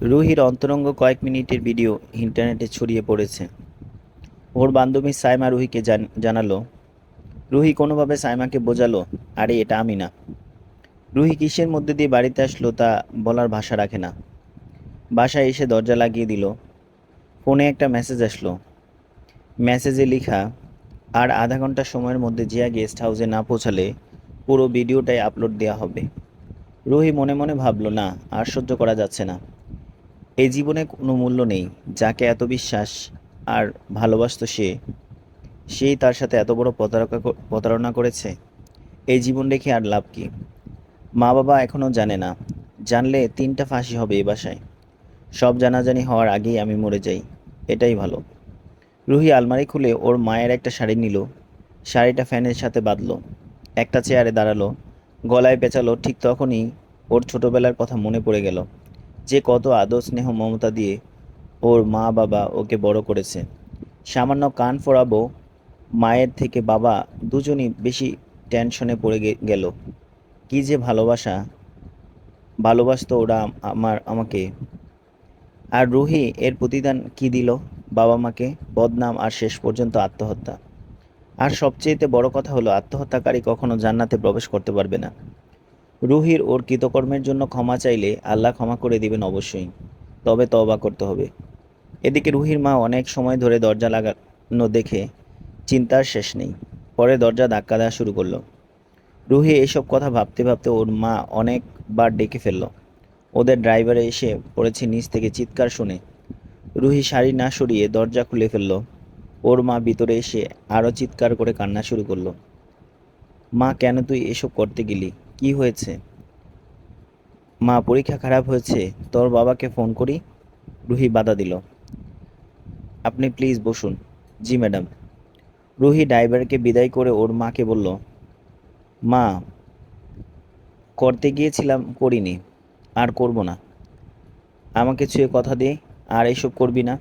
রুহির অন্তরঙ্গ কয়েক মিনিটের ভিডিও ইন্টারনেটে ছড়িয়ে পড়েছে। ওর বান্ধবী সাইমা রুহিকে জানালো, রুহি কোনোভাবে সাইমাকে বোঝালো? আরে, এটা আমি না। রুহি কিসের মধ্যে দিয়ে বাড়িতে আসলো তা বলার ভাষা রাখে না। বাসায় এসে দরজা লাগিয়ে দিল। ফোনে একটা মেসেজ আসলো। মেসেজে লেখা, আর আধা ঘণ্টা সময়ের মধ্যে জিয়া গেস্ট হাউসে না পৌঁছালে পুরো ভিডিওটাই আপলোড দেওয়া হবে। রুহি মনে মনে ভাবলো, না, আর সহ্য করা যাচ্ছে না। এই জীবনে কোনো মূল্য নেই, যাকে এত বিশ্বাস আর ভালোবাসত সে। সেই তার সাথে এত বড় প্রতারকা প্রতারণা করেছে। এই জীবন রেখে আর লাভ কি? মা বাবা এখনও জানে না। জানলে তিনটা ফাঁসি হবে এ বাসায়। সব জানাজানি হওয়ার আগেই আমি মরে যাই। এটাই ভালো। রুহি আলমারি খুলে ওর মায়ের একটা শাড়ি নিল। শাড়িটা ফ্যানের সাথে বাঁধলো। একটা চেয়ারে দাঁড়াল। গলায় পেঁচালো, ঠিক তখনই ওর ছোটোবেলার কথা মনে পড়ে গেল। যে কত আদর স্নেহ মমতা দিয়ে ওর মা বাবা ওকে বড় করেছে সামান্য কান ফোড়াবো, মায়ের থেকে বাবা দুজনই বেশি টেনশনে পড়ে গেল। কি যে ভালোবাসা, ভালোবাসতো ওরা আমার, আমাকে। আর রুহি এর প্রতিদান কি দিল বাবা মাকে? বদনাম আর শেষ পর্যন্ত আত্মহত্যা। আর সবচেয়েতে বড় কথা হলো, আত্মহত্যাকারী কখনো জান্নাতে প্রবেশ করতে পারবে না। রুহির ওর কৃতকর্মের জন্য ক্ষমা চাইলে আল্লাহ ক্ষমা করে দিবেন অবশ্যই। তবে তবা করতে হবে। এদিকে রুহির মা অনেক সময় ধরে দরজা লাগানো দেখে চিন্তার শেষ নেই। পরে দরজা ধাক্কা দেওয়া শুরু করল। রুহি এইসব কথা ভাবতে ভাবতে ওর মা অনেকবার ডেকে ফেলল। ওদের ড্রাইভারে এসে পড়েছে নিচ থেকে চিৎকার শুনে। রুহি শাড়ি না সরিয়ে দরজা খুলে ফেলল। ওর মা ভিতরে এসে আরও চিৎকার করে কান্না শুরু করল। মা, কেন তুই এসব করতে গেলি? কি হয়েছে? মা, পরীক্ষা খারাপ হয়েছে, তোর বাবাকে ফোন করি। রুহি বাধা দিল। আপনি প্লিজ বসুন। জি ম্যাডাম রুহি ড্রাইভারকে বিদায় করে ওর মাকে বলল, মা, করতে গিয়েছিলাম, করিনি। আর করব না। আমাকে ছুঁয়ে কথা দে, আর এসব করবি না।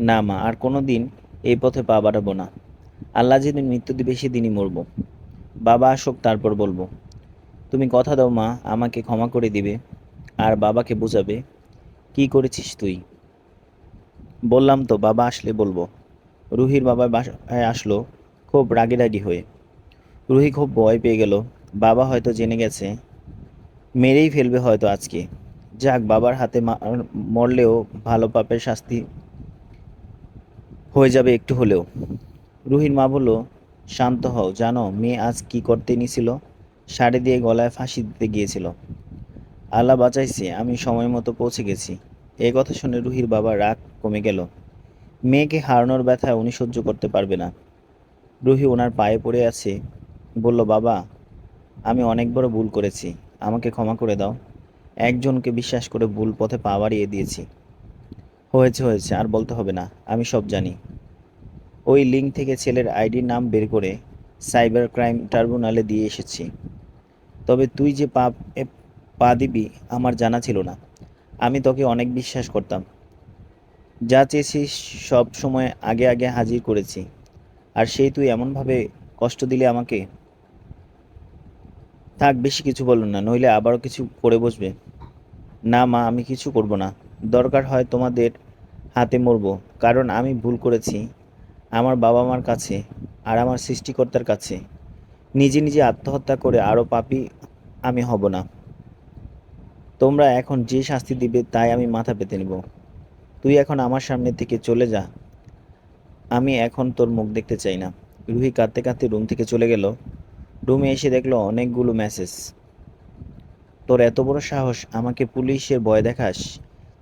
না, মা, আর কোনো দিন এই পথে পা বাড়াবো না। আল্লাহ যেদিন মৃত্যু দিবে, সেদিনই মরব। বাবা আসুক, তারপর বলব। তুমি কথা দাও, মা, আমাকে ক্ষমা করে দিবে আর বাবাকে বোঝাবে। কি করেছিস তুই? বললাম তো, বাবা আসলে বলব। রুহির বাবা বাসায় আসলো, খুব রাগি রাগি হয়ে। রুহি খুব ভয় পেয়ে গেল। বাবা হয়তো জেনে গেছে। মেরেই ফেলবে হয়তো আজকে। যাক, বাবার হাতে মরলেও ভালো পাপের শাস্তি হয়ে যাবে একটু হলেও। রুহির মা বলল, শান্ত হও, জানো, মেয়ে আজ কি করতে নিছিল? শাড়ি দিয়ে গলায় ফাঁসি দিতে গিয়েছিল। আল্লাহ বাঁচাইছে, আমি সময় মতো পৌঁছে গেছি। এই কথা শুনে রুহির বাবা রাগ কমে গেল। মেয়েকে হারানোর ব্যথা উনি সহ্য করতে পারবে না। রুহি ওনার পায়ে পড়ে আছে, বলল, বাবা, আমি অনেক বড় ভুল করেছি, আমাকে ক্ষমা করে দাও। একজনকে বিশ্বাস করে ভুল পথে পা বাড়িয়ে দিয়েছি। হয়েছে হয়েছে, আর বলতে হবে না, আমি সব জানি। ওই লিঙ্ক থেকে ছেলের আইডির নাম বের করে সাইবার ক্রাইম ট্রাইব্যুনালে দিয়ে এসেছি। তবে তুই যে পা পা দিবি আমার জানা ছিল না। আমি তোকে অনেক বিশ্বাস করতাম। যা চেয়েছিস সব সময় আগে আগে হাজির করেছি। আর সেই তুই এমনভাবে কষ্ট দিলে আমাকে? থাক, বেশি কিছু বলুন না, নইলে আবারও কিছু করে বসবে। না মা, আমি কিছু করব না। দরকার হয় তোমাদের হাতে মরবো, কারণ আমি ভুল করেছি আমার বাবা মার কাছে আর আমার সৃষ্টিকর্তার কাছে। নিজে নিজে আত্মহত্যা করে আরও পাপি আমি হব না। তোমরা এখন যে শাস্তি দিবে তাই আমি মাথা পেতে নেব। তুই এখন আমার সামনে থেকে চলে যা। আমি এখন তোর মুখ দেখতে চাই না। রুহি কাঁদতে কাঁদতে রুম থেকে চলে গেল। রুমে এসে দেখল অনেকগুলো মেসেজ তোর এত বড় সাহস, আমাকে পুলিশের ভয় দেখাস?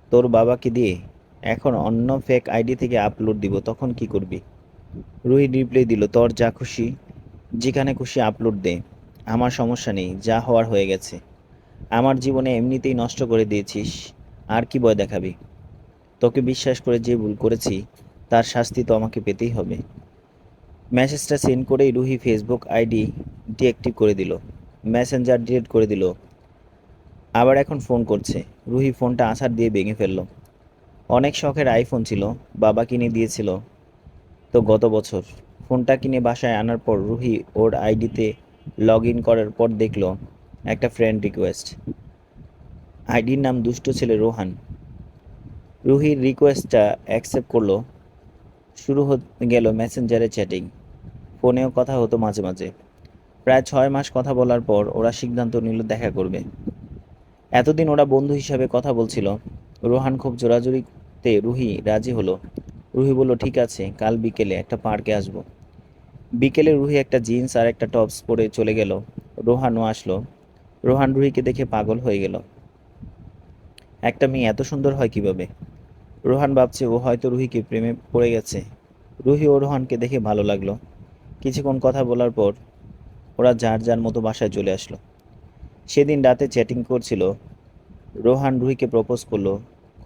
তোর বাবাকে দিয়ে এখন অন্য ফেক আইডি থেকে আপলোড দিব, তখন কি করবি? রুহি রিপ্লাই দিল, তোর যা খুশি, যেখানে খুশি আপলোড দে। আমার সমস্যা নেই, যা হওয়ার হয়ে গেছে। আমার জীবনে এমনিতেই নষ্ট করে দিয়েছিস, আর কি ভয় দেখাবি? তোকে বিশ্বাস করে যে ভুল করেছি, তার শাস্তি তো আমাকে পেতেই হবে। মেসেজটা সেন্ড করেই রুহি ফেসবুক আইডি ডিঅ্যাক্টিভ করে দিল মেসেঞ্জার ডিলিট করে দিল। আবার এখন ফোন করছে, রুহি ফোনটা আছাড় দিয়ে ভেঙে ফেলল। অনেক শখের আইফোন ছিল, বাবা কিনে দিয়েছিল। তো গত বছর, ফোনটা কিনে বাসায় আনার পর রুহি ওর আইডিতে লগ ইন করার পর দেখল একটা ফ্রেন্ড রিকোয়েস্ট আইডির নাম দুষ্ট ছেলে রোহান। রুহির রিকোয়েস্টটা অ্যাকসেপ্ট করল। শুরু গেল মেসেঞ্জারে চ্যাটিং ফোনেও কথা হতো মাঝে মাঝে। প্রায় ছয় মাস কথা বলার পর ওরা সিদ্ধান্ত নিল দেখা করবে। এতদিন ওরা বন্ধু হিসাবে কথা বলছিল। রোহান খুব জোরাজুরিতে রুহি রাজি হলো। রুহি বলল, ঠিক আছে, কাল বিকেলে একটা পার্কে আসব। বিকেলে রুহি একটা জিন্স আর একটা টপস পরে চলে গেল। রোহানও আসলো। রোহান রুহিকে দেখে পাগল হয়ে গেল। একটা মেয়ে এত সুন্দর হয় কীভাবে? রোহান ভাবছে, ও হয়তো রুহিকে প্রেমে পড়ে গেছে। রুহি ও রোহানকে দেখে ভালো লাগল। কিছুক্ষণ কথা বলার পর ওরা যার যার মতো বাসায় চলে আসলো। সেদিন রাতে চ্যাটিং করছিল। রোহান রুহিকে প্রপোজ করল।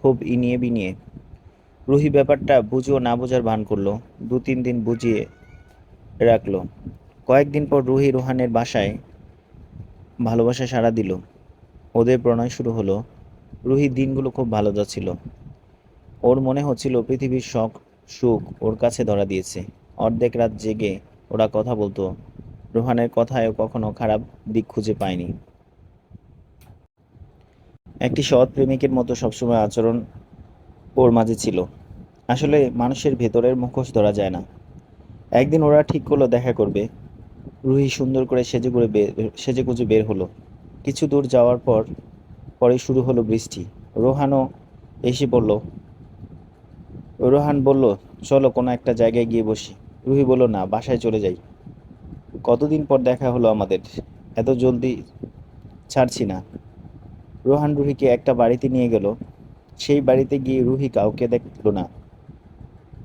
খুব ইনিয়ে বিনিয়ে। রুহি ব্যাপারটা বুঝেও না বোঝার ভান করল। দু তিন দিন বুঝিয়ে রাখল। কয়েকদিন পর রুহি রুহানের বাসায় ভালোবাসা সাড়া দিল। ওদের প্রণয় শুরু হলো। রুহির দিনগুলো খুব ভালো যাচ্ছিল। ওর মনে হচ্ছিল পৃথিবীর শখ, সুখ ওর কাছে ধরা দিয়েছে। অর্ধেক রাত জেগে ওরা কথা বলতো। রোহানের কথায়ও কখনো খারাপ দিক খুঁজে পায়নি। একটি সৎ প্রেমিকের মতো সবসময় আচরণ ওর মাঝে ছিল। আসলে মানুষের ভেতরের মুখোশ ধরা যায় না। একদিন ওরা ঠিক করল, দেখা করবে। রুহি সুন্দর করে সেজে করে সেজে গুজে বের হলো। কিছু দূর যাওয়ার পর, পরে শুরু হলো বৃষ্টি। রোহানও এসে পড়ল রোহান বলল, চলো কোনো একটা জায়গায় গিয়ে বসি। রুহি বলল, না, বাসায় চলে যাই। কতদিন পর দেখা হলো আমাদের? এত জলদি ছাড়ছি না। রোহান রুহিকে একটা বাড়িতে নিয়ে গেল। সেই বাড়িতে গিয়ে রুহি কাউকে দেখল না।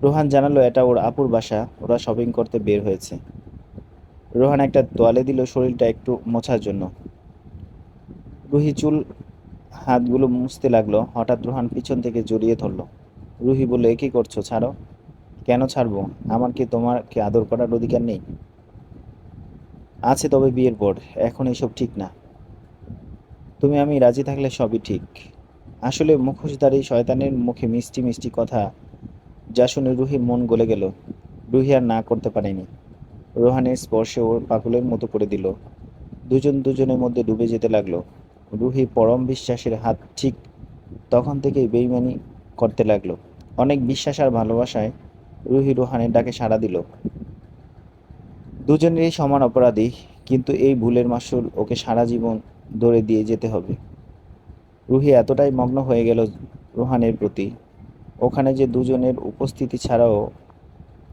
রোহান জানালো, এটা ওর আপুর বাসা। ওরা শপিং করতে বের হয়েছে। রোহান একটা তোয়ালে দিল, শরীরটা একটু মোছার জন্য। রুহি চুল, হাতগুলো মুছতে লাগল। হঠাৎ রোহান পিছন থেকে জড়িয়ে ধরলো। রুহি বলল, এ কি করছ? ছাড়ো। কেন ছাড়বো? আমার কি তোমার কি আদর করার অধিকার নেই? আছে তবে বিয়ের পর। এখন এসব ঠিক না। তুমি আমি রাজি থাকলে সবই ঠিক। আসলে মুখোশধারী শয়তানের মুখে মিষ্টি মিষ্টি কথা যা শুনে রুহি মন গলে গেল। রুহি আর না করতে পারেনি। রোহানের স্পর্শে ওর পাগলের মতো করে দিল। দুজন দুজনের মধ্যে ডুবে যেতে লাগল। রুহি পরম বিশ্বাসের হাত ঠিক তখন থেকেই বেইমানি করতে লাগল। অনেক বিশ্বাস আর ভালোবাসায় রুহি রোহানের ডাকে সাড়া দিল। দুজনেরই সমান অপরাধী, কিন্তু এই ভুলের মাসুল ওকে সারা জীবন ধরে দিয়ে যেতে হবে। রুহি এতটাই মগ্ন হয়ে গেল রোহানের প্রতি। ওখানে যে দুজনের উপস্থিতি ছাড়াও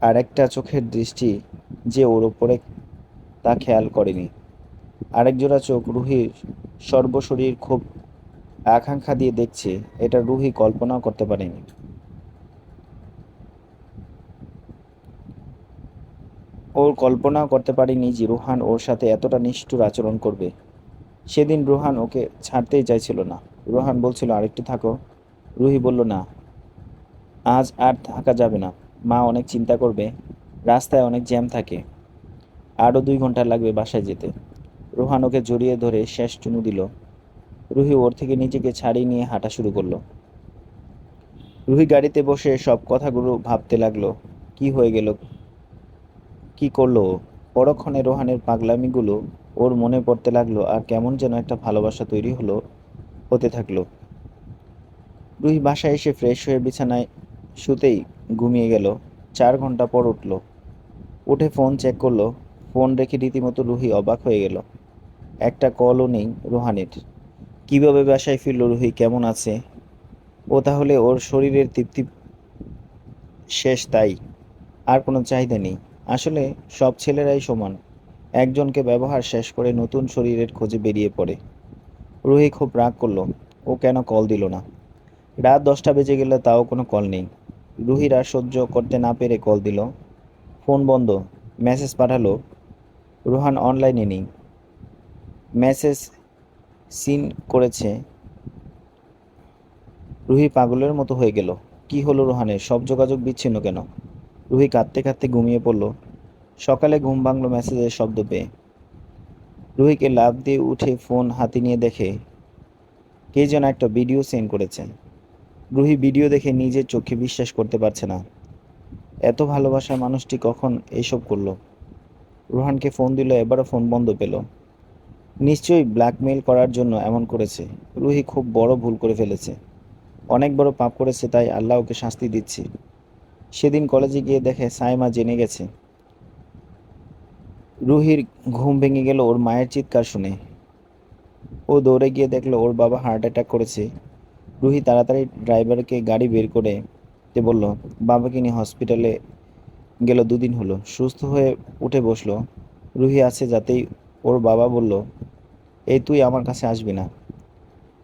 আরেকটা চোখের দৃষ্টি যে ওর ওপরে তা খেয়াল করেনি। আরেক জোড়া চোখ রুহির সর্বশরীর খুব আকাঙ্ক্ষা দিয়ে দেখছে, এটা রুহি কল্পনাও করতে পারেনি। ওর কল্পনাও করতে পারেনি যে রুহান ওর সাথে এতটা নিষ্ঠুর আচরণ করবে। সেদিন রুহান ওকে ছাড়তেই চাইছিল না। রুহান বলছিল, আরেকটু থাকো। রুহি বলল, না। আজ আর থাকা যাবে না। মা অনেক চিন্তা করবে, রাস্তায় অনেক জ্যাম থাকে। আরও দুই ঘণ্টা লাগবে বাসায় যেতে। রোহান ওকে জড়িয়ে ধরে শেষ চুমু দিল। রুহি ওর থেকে নিজেকে ছাড়িয়ে নিয়ে হাঁটা শুরু করল। রুহি গাড়িতে বসে সব কথাগুলো ভাবতে লাগল, কি হয়ে গেল, কি করল? পরক্ষণে রোহানের পাগলামিগুলো ওর মনে পড়তে লাগল, আর কেমন যেন একটা ভালোবাসা তৈরি হলো, হতে থাকল। রুহি বাসায় এসে ফ্রেশ হয়ে বিছানায় শুতেই ঘুমিয়ে গেল। চার ঘণ্টা পর উঠল। উঠে ফোন চেক করল। ফোন রেখে রীতিমতো রুহি অবাক হয়ে গেল। একটা কলও নেই রোহানের। কীভাবে বাসায় ফিরল রুহি? কেমন আছে? ও তাহলে ওর শরীরের তৃপ্তি শেষ তাই। আর কোনো চাহিদা নেই। আসলে সব ছেলেরাই সমান। একজনকে ব্যবহার শেষ করে নতুন শরীরের খোঁজে বেরিয়ে পড়ে। রুহি খুব রাগ করল। ও কেন কল দিল না? রাত দশটা বেজে গেলে তাও কোনো কল নেই। রুহির সহ্য করতে না পেরে কল দিল। ফোন বন্ধ। মেসেজ পাঠালো। রুহান অনলাইনে নেই। মেসেজ সিন করেছে। রুহি পাগলের মতো হয়ে গেল। কি হলো রোহানের? সব যোগাযোগ বিচ্ছিন্ন কেন? রুহি কাঁদতে কাঁদতে ঘুমিয়ে পড়ল। সকালে ঘুম ভাঙলো মেসেজের শব্দ পেয়ে। রুহিকে লাভ দিয়ে উঠে ফোন হাতে নিয়ে দেখে কে যেন একটা ভিডিও সেন্ড করেছে। রুহি ভিডিও দেখে নিজের চোখে বিশ্বাস করতে পারছে না। এত ভালোবাসার মানুষটি কখন এইসব করল? রোহানকে ফোন দিল, এবারও ফোন বন্ধ পেল। নিশ্চয়ই ব্ল্যাকমেইল করার জন্য এমন করেছে। রুহি খুব বড় ভুল করে ফেলেছে। অনেক বড় পাপ করেছে, তাই আল্লাহ ওকে শাস্তি দিচ্ছে। সেদিন কলেজে গিয়ে দেখে সাইমা জেনে গেছে। রুহির ঘুম ভেঙে গেল ওর মায়ের চিৎকার শুনে। ও দৌড়ে গিয়ে দেখল ওর বাবা হার্ট অ্যাটাক করেছে। রুহি তাড়াতাড়ি ড্রাইভারকে গাড়ি বের করে তে বলল, বাবাকে নিয়ে হসপিটালে গেল দুদিন হলো। সুস্থ হয়ে উঠে বসল। রুহি আছে যাতেই ওর বাবা বলল, এই তুই আমার কাছে আসবি না।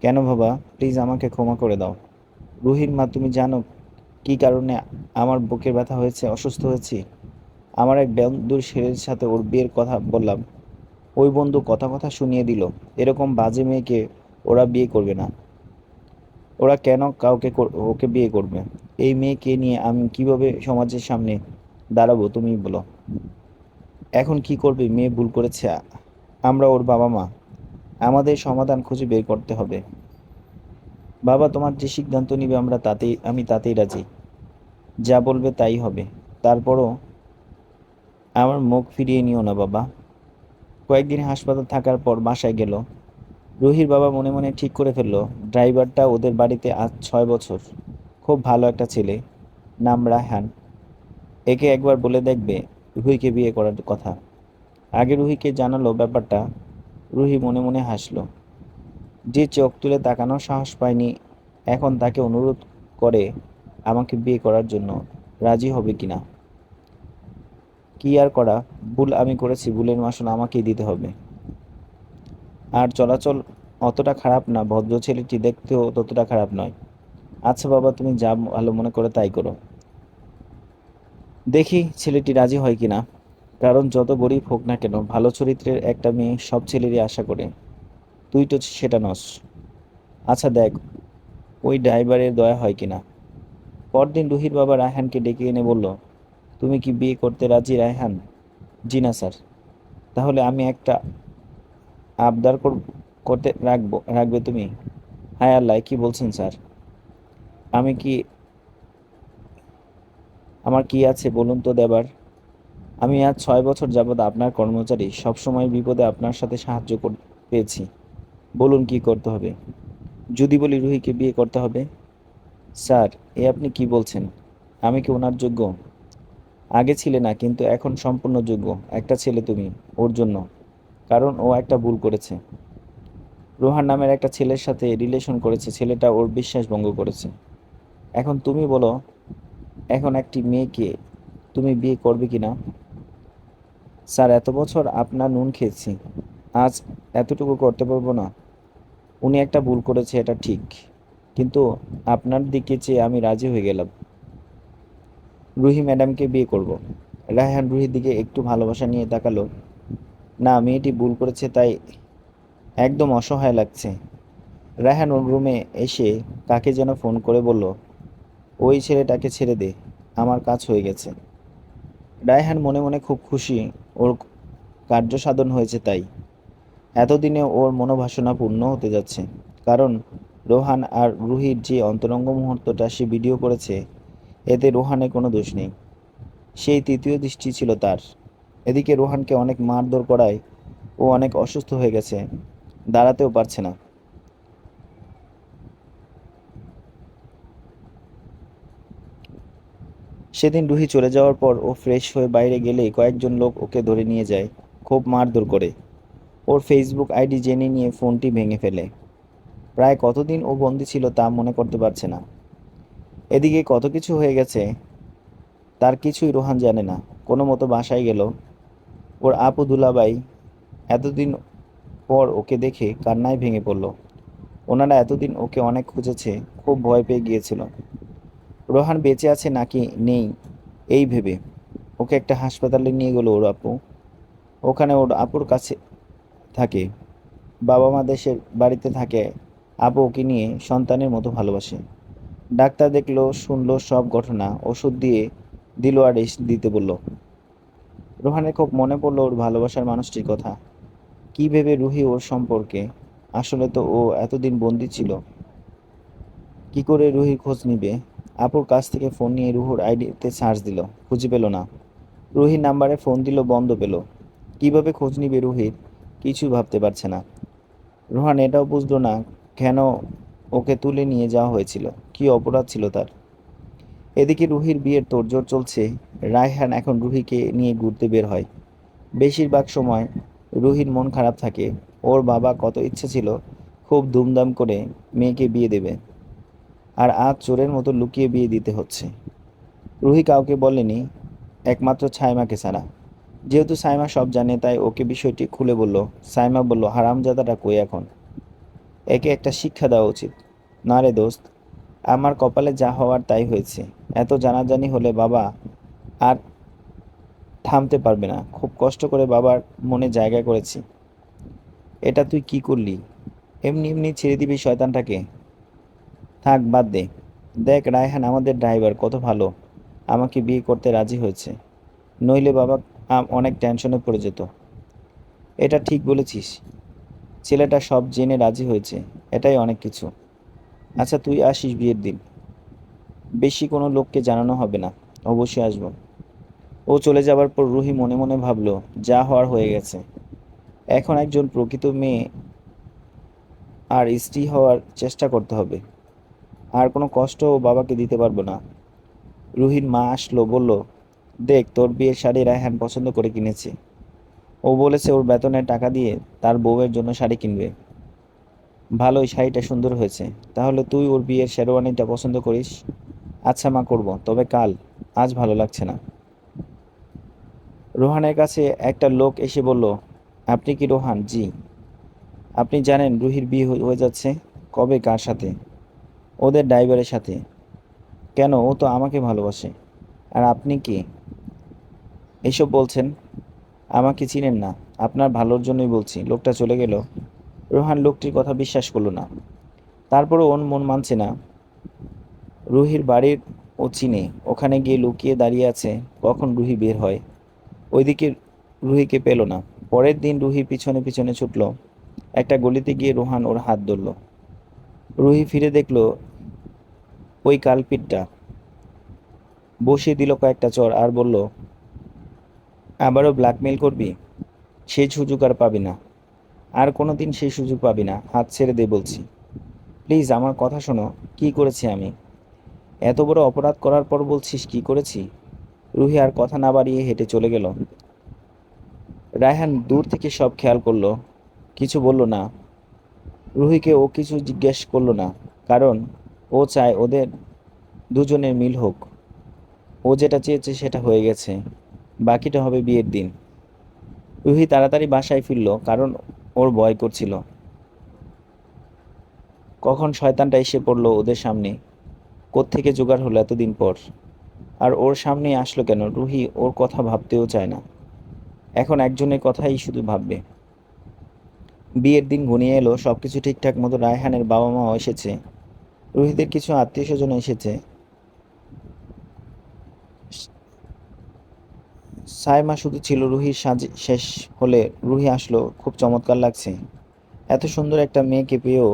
কেন বাবা? প্লিজ আমাকে ক্ষমা করে দাও। রুহির মা, তুমি জানো কী কারণে আমার বুকের ব্যথা হয়েছে? অসুস্থ হয়েছি। আমার এক বন্ধুর ছেলের সাথে ওর বিয়ের কথা বললাম। ওই বন্ধু কথা কথা শুনিয়ে দিল। এরকম বাজে মেয়েকে ওরা বিয়ে করবে না। ওরা কেন কাউকে ওকে বিয়ে করবে? এই মেয়েকে নিয়ে আমি কীভাবে সমাজের সামনে দাঁড়াবো তুমি বলো। এখন কি করবে? মেয়ে ভুল করেছে। আমরা ওর বাবা মা। আমাদের সমাধান খুঁজে বের করতে হবে। বাবা, তোমার যে সিদ্ধান্ত নিবে আমরা তাতেই, আমি তাতেই রাজি। যা বলবে তাই হবে। তারপরও আমার মুখ ফিরিয়ে নিও না বাবা। কয়েকদিন হাসপাতাল থাকার পর বাসায় গেল। রুহির বাবা মনে মনে ঠিক করে ফেলল, ড্রাইভারটা ওদের বাড়িতে আজ ছয় বছর। খুব ভালো একটা ছেলে। নাম রায়হান। একে একবার বলে দেখবে রুহিকে বিয়ে করার কথা। আগে রুহিকে জানালো ব্যাপারটা। রুহি মনে মনে হাসলো। যে চোখ তুলে তাকানোর সাহস পায়নি, এখন তাকে অনুরোধ করে আমাকে বিয়ে করার জন্য রাজি হবে কিনা? কি আর করা? ভুল আমি করেছি, ভুলের মাসুল আমাকেই দিতে হবে। আর চলাচল অতটা খারাপ না, ভদ্র ছেলেটি দেখতেও ততটা খারাপ নয়। আচ্ছা বাবা, তুমি যা ভালো মনে করে তাই করো। দেখি ছেলেটি রাজি হয় কিনা। কারণ যত গরিব হোক না কেন, ভালো চরিত্রের একটা মেয়ে সব ছেলেরই আশা করে। তুই তো সেটা নস। আচ্ছা দেখ, ওই ড্রাইভারের দয়া হয় কি না পরদিন রুহির বাবা রায়হানকে ডেকে এনে বলল, তুমি কি বিয়ে করতে রাজি রায়হান? জি না স্যার। তাহলে আমি একটা আবদার কর- করতে রাখব, রাখবে তুমি? হায় আল্লাহ, কি বলছেন স্যার? আমি কি, আমার কি আছে বলুন তো দেবার? আমি আজ ছয় বছর যাবৎ আপনার কর্মচারী, সবসময় বিপদে আপনার সাথে সাহায্য কর- পেয়েছি। বলুন কি করতে হবে? যদি বলি রুহিকে বিয়ে করতে হবে? স্যার, এ আপনি কি বলছেন? আমি কি ওনার যোগ্য? আগে ছিলে না, কিন্তু এখন সম্পূর্ণ যোগ্য, একটা ছেলে তুমি, ওর জন্য। কারণ ও একটা ভুল করেছে। রোহান নামের একটা ছেলের সাথে রিলেশন করেছে, ছেলেটা ওর বিশ্বাস ভঙ্গ করেছে। এখন তুমি বলো, এখন একটি মেয়েকে তুমি বিয়ে করবে কি না স্যার, এত বছর আপনার নুন খেয়েছি, আজ এতটুকু করতে পারব না। উনি একটা ভুল করেছে, এটা ঠিক। কিন্তু আপনার দিকে চেয়ে আমি রাজি হয়ে গেলাম। রুহি ম্যাডামকে বিয়ে করব। রায়হান রুহির দিকে একটু ভালোবাসা নিয়ে তাকালো। না, মেয়েটি ভুল করেছে, তাই একদম অসহায় লাগছে। রায়হান ওর রুমে এসে কাকে যেন ফোন করে বলল, ওই ছেলেটাকে ছেড়ে দে, আমার কাজ হয়ে গেছে। রায়হান মনে মনে খুব খুশি, ওর কার্য সাধন হয়েছে তাই। এতদিনে ওর মনোবাসনা পূর্ণ হতে যাচ্ছে, কারণ রোহান আর রুহির যে অন্তরঙ্গ মুহূর্তটা সে ভিডিও করেছে, এতে রোহানের কোনো দোষ নেই। সেই তৃতীয় দৃষ্টি ছিল তার। এদিকে রোহানকে অনেক মারধর করায় ও অনেক অসুস্থ হয়ে গেছে, দাঁড়াতেও পারছে না। সেদিন রুহি চলে যাওয়ার পর ও ফ্রেশ হয়ে বাইরে গেলেই কয়েকজন লোক ওকে ধরে নিয়ে যায়, খুব মারধর করে। ওর ফেসবুক আইডি জেনে নিয়ে ফোনটি ভেঙে ফেলে। প্রায় কতদিন ও বন্দি ছিল তা মনে করতে পারছে না। এদিকে কত কিছু হয়ে গেছে, তার কিছুই রোহান জানে না। কোনো মতো বাসায় গেল ওর আপু দুলাবাই এতদিন পর ওকে দেখে কান্নায় ভেঙে পড়ল। ওনারা এতদিন ওকে অনেক খুঁজেছে, খুব ভয় পেয়ে গিয়েছিল। রোহান বেঁচে আছে নাকি নেই, এই ভেবে। ওকে একটা হাসপাতালে নিয়ে গেল ওর আপু। ওখানে ওর আপুর কাছে থাকে। বাবা মা দেশের বাড়িতে থাকে। আপু ওকে নিয়ে সন্তানের মতো ভালোবাসে। ডাক্তার দেখল, শুনলো সব ঘটনা, ওষুধ দিয়ে দিল আর দিতে বলল। রোহানের খুব মনে পড়ল ওর ভালোবাসার মানুষটির কথা। কি ভেবে রুহি ওর সম্পর্কে? আসলে তো ও এতদিন বন্দি ছিল। কি করে রুহির খোঁজ নিবে? আপুর কাছ থেকে ফোন নিয়ে রুহুর আইডিতে সার্চ দিল, খুঁজে পেল না। রুহির নাম্বারে ফোন দিল, বন্ধ পেল। কীভাবে খোঁজ নিবে রুহির? কিছু ভাবতে পারছে না। রোহান এটাও বুঝলো না কেন ওকে তুলে নিয়ে যাওয়া হয়েছিল। কি অপরাধ ছিল তার? এদিকে রুহির বিয়ের তোড়জোড় চলছে। রায়হান এখন রুহিকে নিয়ে ঘুরতে বের হয়। বেশিরভাগ সময় রুহির মন খারাপ থাকে। ওর বাবা কত ইচ্ছে ছিল খুব ধুমধাম করে মেয়েকে বিয়ে দেবে। আর আজ চোরের মতো লুকিয়ে বিয়ে দিতে হচ্ছে। রুহি কাউকে বলেনি, একমাত্র ছাইমাকে ছাড়া। যেহেতু সাইমা সব জানে, তাই ওকে বিষয়টি খুলে বলল, সাইমা বলল, হারামজাদাটা কই এখন? একে একটা শিক্ষা দেওয়া উচিত। না রে দোস্ত আমার কপালে যা হওয়ার তাই হয়েছে। এত জানাজানি হলে বাবা আর থামতে পারবে না। খুব কষ্ট করে বাবার মনে জায়গা করেছি। এটা তুই কি করলি? এমনি এমনি ছেড়ে দিবি শয়তানটাকে। থাক, বাদ দে। দেখ, রায়হান আমাদের ড্রাইভার, কত ভালো। আমাকে বিয়ে করতে রাজি হয়েছে। নইলে বাবা অনেক টেনশনে পড়ে যেত। এটা ঠিক বলেছিস। ছেলেটা সব জেনে রাজি হয়েছে। এটাই অনেক কিছু। আচ্ছা তুই আসিস বিয়ের দিন। বেশি কোনো লোককে জানানো হবে না। অবশ্যই আসব। ও চলে যাবার পর রুহি মনে মনে ভাবলো, যা হওয়ার হয়ে গেছে। এখন একজন প্রকৃত মেয়ে আর স্ত্রী হওয়ার চেষ্টা করতে হবে। আর কোনো কষ্ট ও বাবাকে দিতে পারব না। রুহির মা আসলো, বলল, দেখ, তোর বিয়ের শাড়ি রায়হান পছন্দ করে কিনেছে। ও বলেছে ওর বেতনের টাকা দিয়ে তার বউয়ের জন্য শাড়ি কিনবে। ভালোই শাড়িটা সুন্দর হয়েছে। তাহলে তুই ওর বিয়ের শেরওয়ানিটা পছন্দ করিস? আচ্ছা মা, করব। তবে কাল, আজ ভালো লাগছে না। রোহানের কাছে একটা লোক এসে বলল, আপনি কি রোহান? জি। আপনি জানেন রুহির বিয়ে হয়ে যাচ্ছে। কবে, কার সাথে? ওদের ড্রাইভারের সাথে। কেন? ও তো আমাকে ভালোবাসে। আর আপনি কি? এসব বলছেন? আমাকে চিনেন না। আপনার ভালোর জন্যই বলছি। লোকটা চলে গেল। রোহান লোকটির কথা বিশ্বাস করল না। তারপরও ওর মন মানছে না। রুহির বাড়ির ও চিনে। ওখানে গিয়ে লুকিয়ে দাঁড়িয়ে আছে কখন রুহি বের হয়। ওইদিকে রুহিকে পেল না। পরের দিন রুহির পিছনে পিছনে ছুটল। একটা গলিতে গিয়ে রোহান ওর হাত ধরল। রুহি ফিরে দেখল ওই কালপিটটা। বসিয়ে দিল কয়েকটা চর আর বলল, আবারও ব্ল্যাকমেল করবি? সেই সুযোগ আর পাবি না। আর কোনো দিন সেই সুযোগ পাবি না। হাত ছেড়ে দে বলছি। প্লিজ, আমার কথা শোনো। কি করেছি আমি? এত বড় অপরাধ করার পর বলছিস কি করেছি? রুহি আর কথা না বাড়িয়ে হেঁটে চলে গেল। রায়হান দূর থেকে সব খেয়াল করল। কিছু বলল না। রুহিকে ও কিছু জিজ্ঞেস করল না। কারণ ও চায় ওদের দুজনের মিল হোক। ও যেটা চেয়েছে সেটা হয়ে গেছে। বাকিটা হবে বিয়ের দিন। রুহি তাড়াতাড়ি বাসায় ফিরল, কারণ ওর ভয় করছিল। কখন শয়তানটা এসে পড়ল ওদের সামনে? কোত্থেকে জোগাড় হলো এতদিন পর? আর ওর সামনে আসলো কেন? রুহি ওর কথা ভাবতেও চায় না। এখন একজনের কথাই শুধু ভাববে। বিয়ের দিন ঘনিয়ে এলো সব কিছু ঠিকঠাক মতো রায়হানের বাবা মাও এসেছে। রুহিদের কিছু আত্মীয় স্বজন এসেছে। সায়মা শুধু ছিল রুহির সাজ শেষ হলে রুহি আসলো, খুব চমৎকার লাগছে। এত সুন্দর একটা মেয়েকে পেয়েও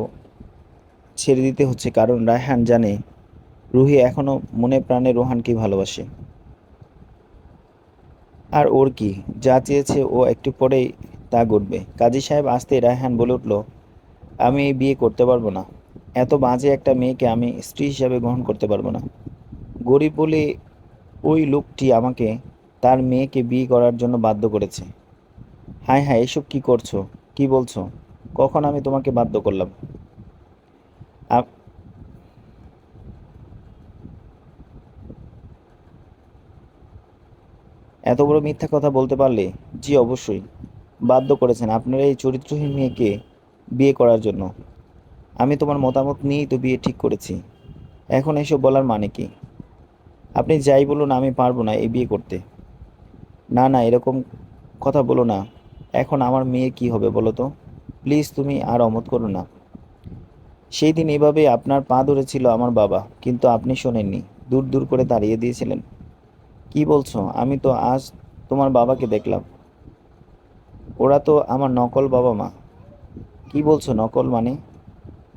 ছেড়ে দিতে হচ্ছে, কারণ রায়হান জানে রুহি এখনও মনে প্রাণে রোহানকে ভালোবাসে। আর ওর কি, যা চেয়েছে ও একটু পরেই তা ঘটবে। কাজী সাহেব আসতে রায়হান বলে উঠল, আমি এই বিয়ে করতে পারব না। এত বাজে একটা মেয়েকে আমি স্ত্রী হিসাবে গ্রহণ করতে পারব না। গরিব বলে ওই লোকটি আমাকে তার মেয়েকে বিয়ে করার জন্য বাধ্য করেছে। হায় হায়, এসব কি করছ? কি বলছো? কখন আমি তোমাকে বাধ্য করলাম? এত বড় মিথ্যা কথা বলতে পারলে? জি, অবশ্যই। বাধ্য করেছেন আপনার এই চরিত্রহীন মেয়েকে বিয়ে করার জন্য। আমি তোমার মতামত নিয়েই তো বিয়ে ঠিক করেছি। এখন এসব বলার মানে কি? আপনি যাই বলুন, আমি পারব না এই বিয়ে করতে। না না, এরকম কথা বলো না। এখন আমার মেয়ের কি হবে বলো তো? প্লিজ তুমি আর অমত করো না। সেই দিন এভাবে আপনার পা ধরেছিল আমার বাবা, কিন্তু আপনি শোনেননি। দূর দূর করে দাঁড়িয়ে দিয়েছিলেন। কি বলছো? আমি তো আজ তোমার বাবাকে দেখলাম। ওরা তো আমার নকল বাবা মা। কি বলছো, নকল মানে?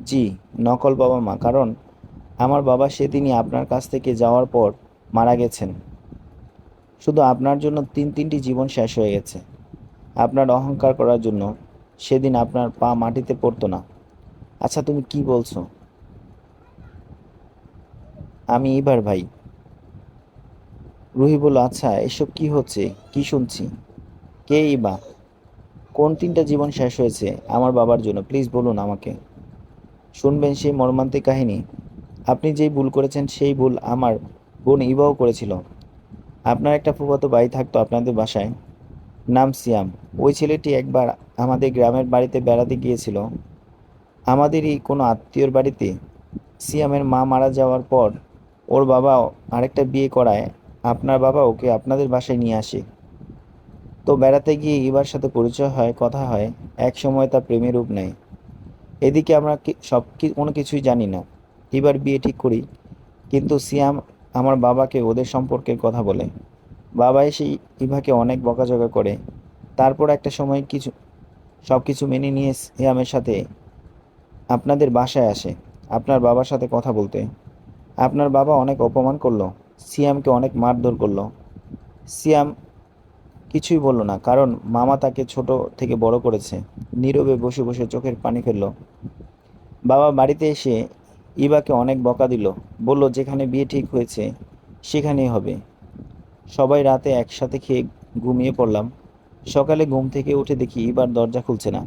জি, নকল বাবা মা, কারণ আমার বাবা সেদিনই আপনার কাছ থেকে যাওয়ার পর মারা গেছেন। শুধু আপনার জন্য তিন তিনটি জীবন শেষ হয়ে গেছে। আপনার অহংকার করার জন্য সেদিন আপনার পা মাটিতে পড়তো না। আচ্ছা তুমি কি বলছো? আমি এবার ভাই। রুহি বলল আচ্ছা এসব কি হচ্ছে? কি শুনছি? কে ইবা কোন তিনটা জীবন শেষ হয়েছে আমার বাবার জন্য? প্লিজ বলুন আমাকে। শুনবেন সেই মর্মান্তিক কাহিনী। আপনি যেই ভুল করেছেন, সেই ভুল আমার বোন ইবাও করেছিল। আপনার একটা ফুফাতো ভাই থাকতো আপনাদের বাসায়, নাম সিয়াম। ওই ছেলেটি একবার আমাদের গ্রামের বাড়িতে বেড়াতে গিয়েছিল। আমাদেরই কোনো আত্মীয়র বাড়িতে সিয়ামের মা মারা যাওয়ার পর ওর বাবা আরেকটা বিয়ে করায়, আপনার বাবা ওকে আপনাদের বাসায় নিয়ে আসে। তো বেড়াতে গিয়ে ইবার সাথে পরিচয় হয়, কথা হয়, এক সময় তা প্রেমের রূপ নেয়। এদিকে আমরা সব কোনো কিছুই জানি না। এবার বিয়ে ঠিক করি, কিন্তু সিয়াম আমার বাবাকে ওদের সম্পর্কের কথা বলে। বাবা এসে ইভাকে অনেক বকাঝকা করে। তারপর একটা সময় কিছু সব কিছু মেনে নিয়ে সিয়ামের সাথে আপনাদের বাসায় আসে, আপনার বাবার সাথে কথা বলতে। আপনার বাবা অনেক অপমান করল, সিয়ামকে অনেক মারধর করল। সিয়াম কিছুই বলল না, কারণ মামা তাকে ছোট থেকে বড় করেছে। নীরবে বসে বসে চোখের পানি ফেলল। বাবা বাড়িতে এসে ইবাকে অনেক বকা দিল, বলল, যেখানে বিয়ে ঠিক হয়েছে, সেখানেই হবে। সবাই রাতে একসাথে খেয়ে ঘুমিয়ে পড়লাম। সকালে ঘুম থেকে উঠে দেখি ইবার দরজা খুলছে না।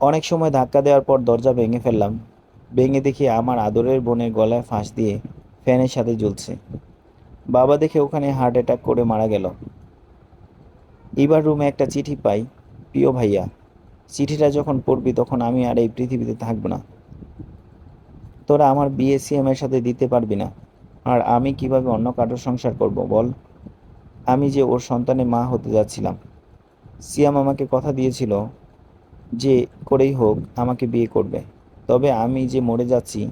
অনেক সময় ধাক্কা দেওয়ার পর দরজা ভেঙে ফেললাম। ভেঙে দেখি আমার আদরের বোনের গলায় ফাঁস দিয়ে ফ্যানের সাথে ঝুলছে বাবা দেখে ওখানে হার্ট অ্যাটাক করে মারা গেল। এবার রুমে একটা চিঠি পাই, প্রিয় ভাইয়া, চিঠিটা যখন পড়বি তখন আমি আর এই পৃথিবীতে থাকব না। তোরা আমার বিয়ে সিএম এর সাথে দিতে পারবি না। আর আমি কীভাবে অন্য কারোর সংসার করব বল? আমি যে ওর সন্তানের মা হতে যাচ্ছিলাম। সিয়াম আমাকে কথা দিয়েছিল যে করেই হোক, আমাকে বিয়ে করবে। তবে আমি যে মরে যাচ্ছি,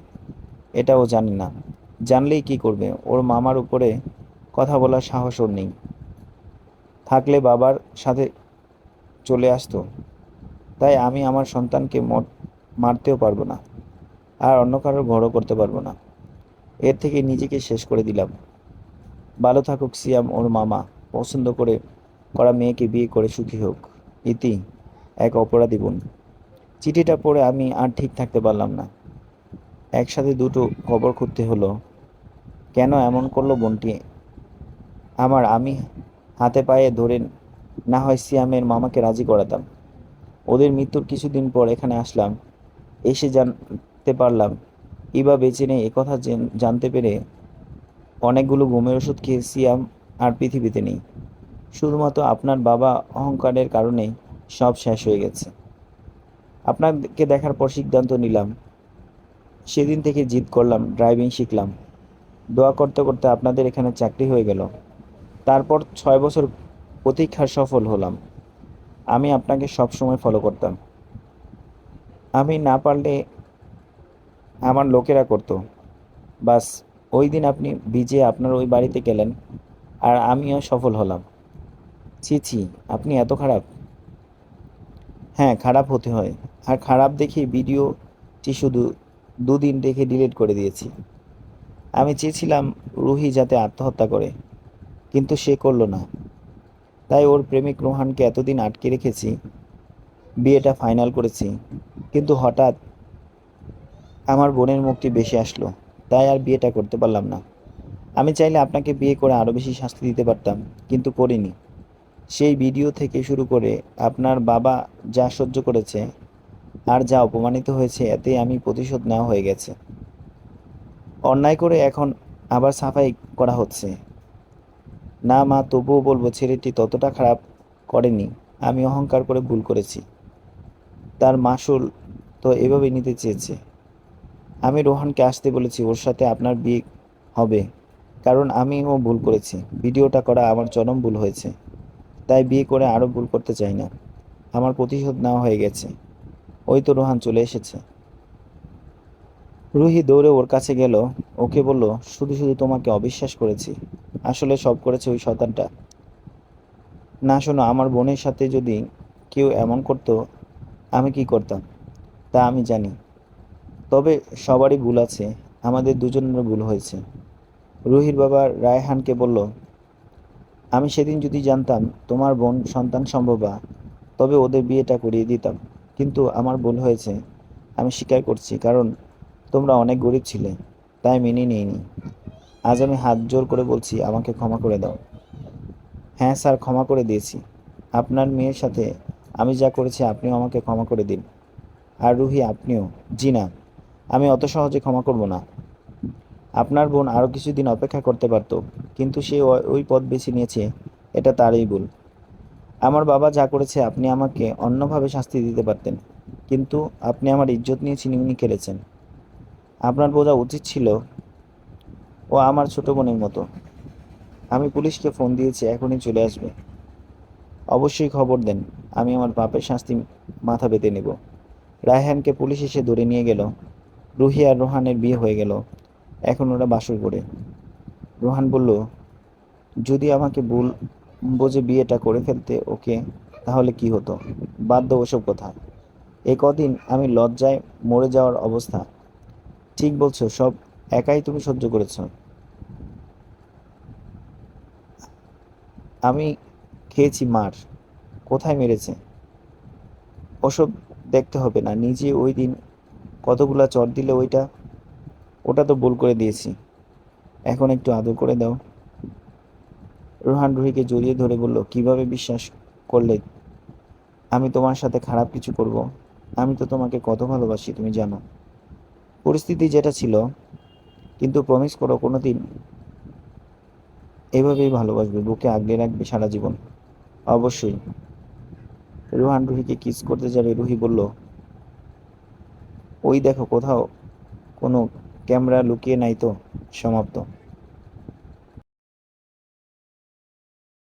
এটা ও জানে না। জানলেই কি করবে? ওর মামার উপরে কথা বলার সাহস ওর নেই। থাকলে বাবার সাথে চলে আসতো। তাই আমি আমার সন্তানকে মর- মারতেও পারব না। আর অন্য কারোর ঘরও করতে পারব না। এর থেকে নিজেকে শেষ করে দিলাম। ভালো থাকুক সিয়াম ওর মামা। পছন্দ করে করা মেয়েকে বিয়ে করে সুখী হোক। ইতি এক অপরাধী বোন। চিঠিটা পড়ে আমি আর ঠিক থাকতে পারলাম না। একসাথে দুটো খবর খুঁজতে হলো। কেন এমন করল বোনটি? আমার আমি হাতে পায়ে ধরে না হয় সিয়ামের মামাকে রাজি করাতাম। ওদের মৃত্যুর কিছুদিন পর এখানে আসলাম। এসে জানতে পারলাম। ইবা বেঁচে নেই একথা জানতে পেরে অনেকগুলো ঘুমের ওষুধ খেয়ে সিয়াম আর পৃথিবীতে নেই। শুধুমাত্র আপনার বাবা অহংকারের কারণে সব শেষ হয়ে গেছে। আপনাকে দেখার পর সিদ্ধান্ত নিলাম। সেদিন থেকে জিদ করলাম, ড্রাইভিং শিখলাম। দোয়া করতে করতে আপনাদের এখানে চাকরি হয়ে গেল। তারপর ছয় বছর প্রতীক্ষার সফল হলাম। আমি আপনাকে সব সময় ফলো করতাম। আমি না পারলে আমার লোকেরা করতো। বাস, ওই দিন আপনি ভিজে আপনার ওই বাড়িতে গেলেন আর আমিও সফল হলাম। ছি ছি, আপনি এত খারাপ? হ্যাঁ খারাপ হতে হয়। আর খারাপ দেখে ভিডিওটি শুধু দুদিন রেখে ডিলিট করে দিয়েছি। আমি চেয়েছিলাম রুহি যাতে আত্মহত্যা করে, কিন্তু সে করল না। তাই ওর প্রেমিক রোহানকে এতদিন আটকে রেখেছি, বিয়েটা ফাইনাল করেছি, কিন্তু হঠাৎ আমার বোনের মুখটি বেশি আসলো, তাই আর বিয়েটা করতে পারলাম না। আমি চাইলে আপনাকে বিয়ে করে আরও বেশি শাস্তি দিতে পারতাম, কিন্তু করিনি। সেই ভিডিও থেকে শুরু করে আপনার বাবা যা সহ্য করেছে আর যা অপমানিত হয়েছে, এতে আমি প্রতিশোধ নেওয়া হয়ে গেছে। অন্যায় করে এখন আবার সাফাই করা হচ্ছে। না মা, তবুও বলব, ছেলেটি ততটা খারাপ করেনি, আমি অহংকার করে ভুল করেছি। তার মাসুল তো এভাবে নিতে চেয়েছে। আমি রোহানকে আসতে বলেছি, ওর সাথে আপনার বিয়ে হবে। কারণ আমি ও ভুল করেছি। ভিডিওটা করা আমার চরম ভুল হয়েছে। তাই বিয়ে করে আরও ভুল করতে চাই না। আমার প্রতিশোধ নেওয়া হয়ে গেছে। ওই তো রোহান চলে এসেছে। রুহি দৌড়ে ওর কাছে গেল। ওকে বলল, শুধু শুধু তোমাকে অবিশ্বাস করেছি। আসলে সব করেছে ওই শতানটা না শোনো, আমার বোনের সাথে যদি কেউ এমন করতো, আমি কি করতাম? তা আমি জানি। তবে সবারই ভুল আছে, আমাদের দুজনের ভুল হয়েছে। রুহির বাবা রায়হানকে বলল, আমি সেদিন যদি জানতাম তোমার বোন, সন্তান সম্ভবা তবে ওদের বিয়েটা করিয়ে দিতাম। কিন্তু আমার ভুল হয়েছে, আমি স্বীকার করছি, কারণ তোমরা অনেক গরিব ছিলে, তাই মেনে নিইনি। আজ আমি হাত জোর করে বলছি, আমাকে ক্ষমা করে দাও। হ্যাঁ স্যার, ক্ষমা করে দিয়েছি। আপনার মেয়ের সাথে আমি যা করেছি, আপনিও আমাকে ক্ষমা করে দিন। আর রুহি, আপনিও। জি না। আমি অত সহজে ক্ষমা করব না। আপনার বোন আরও কিছুদিন অপেক্ষা করতে পারত, কিন্তু সে ওই পথ বেছে নিয়েছে, এটা তারই ভুল। আমার বাবা যা করেছে, আপনি আমাকে অন্যভাবে শাস্তি দিতে পারতেন, কিন্তু আপনি আমার ইজ্জত নিয়ে ছিনিমিনি খেলেছেন। আপনার বোঝা উচিত ছিল ও আমার ছোট বোনের মতো। আমি পুলিশকে ফোন দিয়েছি, এখনই চলে আসবে। অবশ্যই খবর দেন, আমি আমার বাপের শাস্তি মাথা পেতে নেব। রায়হানকে পুলিশ এসে ধরে নিয়ে গেল। রুহি আর রোহানের বিয়ে হয়ে গেল। এখন ওরা বাসর করে রোহান বলল, যদি আমাকে ভুল বোঝে বিয়েটা করে ফেলতে ওকে, তাহলে কি হতো? বাদ ওসব কথা। এই কদিন আমি লজ্জায় মরে যাওয়ার অবস্থা। ঠিক বলছো, সব একাই তুমি সহ্য করেছ। আমি খেয়েছি মার। কোথায় মেরেছে? ওসব দেখতে হবে না। নিজে ওই দিন কতগুলা চট দিলে ওইটা? ওটা তো ভুল করে দিয়েছি। এখন একটু আদর করে দাও। রোহান রুহিকে জড়িয়ে ধরে বলল, কীভাবে বিশ্বাস করলে আমি তোমার সাথে খারাপ কিছু করব? আমি তো তোমাকে কত ভালোবাসি, তুমি জানো। পরিস্থিতি যেটা ছিল, কিন্তু প্রমিস করো কোনোদিন এভাবেই ভালোবাসবে, বুকে আগলে রাখবে সারা জীবন। অবশ্যই। রুহান রুহিকে কিস করতে যাবে, রুহি বলল ওই দেখো কোথাও কোনো ক্যামেরা লুকিয়ে নাই তো সমাপ্ত।